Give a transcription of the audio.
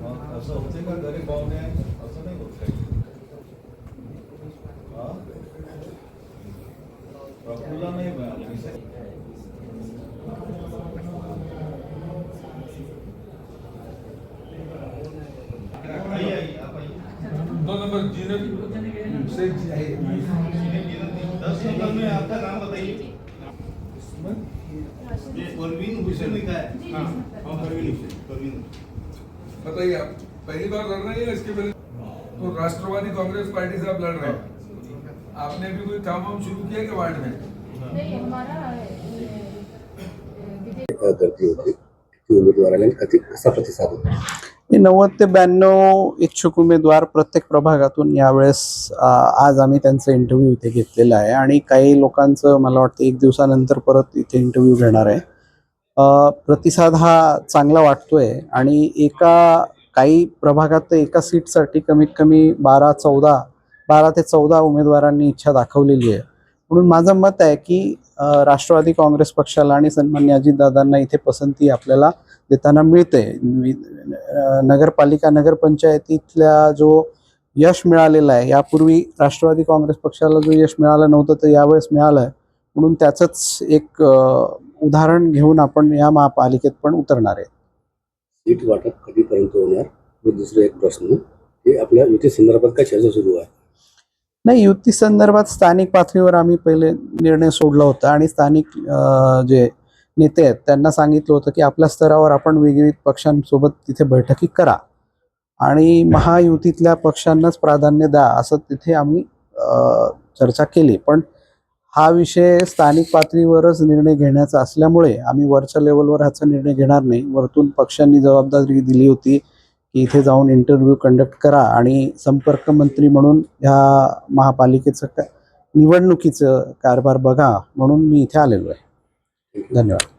मग असं होते का घरी पाहुणे असं नाही होत काही हा? नाही मिळाला दो नंबर जीनत शेख जी दस नंबर में आपका नाम बताइए। परवीन हुसैन लिखा है। हाँ हाँ, परवीन हुसैन परवीन बताइए आप पहली बार लड़ रहे हैं इसके पहले? तो राष्ट्रवादी कांग्रेस पार्टी से आप लड़ रहे हैं। आपने भी कोई काम वाम शुरू किया क्या वार्ड में? गर्दी होती. ती उमेदवाराला प्रतिसाद होता? मी नव्वद ते ब्याण्णव इच्छुक उमेदवार प्रत्येक प्रभागातून यावेळेस आज आम्ही त्यांचा इंटरव्ह्यू इथे घेतलेला आहे. आणि काही लोकांचं मला वाटतं एक दिवसानंतर परत इथे इंटरव्ह्यू घेणार आहे. प्रतिसाद हा चांगला वाटतोय. आणि एका काही प्रभागात तर एका सीटसाठी कमीत कमी बारा चौदा बारा ते चौदा उमेदवारांनी इच्छा दाखवलेली आहे. म्हणून माझं मत आहे की राष्ट्रवादी काँग्रेस पक्षाला आणि सन्मान्य अजितदादांना इथे पसंती आपल्याला देताना मिळते. नगरपालिका नगरपंचायतीतल्या जो यश मिळालेलं आहे यापूर्वी राष्ट्रवादी काँग्रेस पक्षाला जो यश मिळालं नव्हतं तर यावेळेस मिळालं आहे. म्हणून त्याचंच एक उदाहरण घेऊन आपण या महापालिकेत पण उतरणार आहे. सीट वाटप कधीपर्यंत होणार? दुसरा एक प्रश्न. हे आपल्या युती संदर्भात काय चर्चा सुरू आहे? नाही युती संदर्भात स्थानिक पातळीवर आम्ही पहिले निर्णय सोडला होता आणि स्थानिक जे नेते आहेत त्यांना सांगितलं होतं की आपल्या स्तरावर आपण विविध पक्षांसोबत तिथे बैठकी करा आणि महायुतीतल्या पक्षांनाच प्राधान्य द्या असं तिथे आम्ही चर्चा केली. पण हा विषय स्थानिक पातळीवरच निर्णय घेण्याचा असल्यामुळे आम्ही वरच्या लेवलवर ह्याचा निर्णय घेणार नाही. वरतून पक्षांनी जबाबदारी दिली होती. की इथे जाऊन इंटरव्ह्यू कंडक्ट करा आणि संपर्क मंत्री म्हणून ह्या महापालिकेचं का निवडणुकीचं कारभार बघा म्हणून मी इथे आलेलो आहे. धन्यवाद.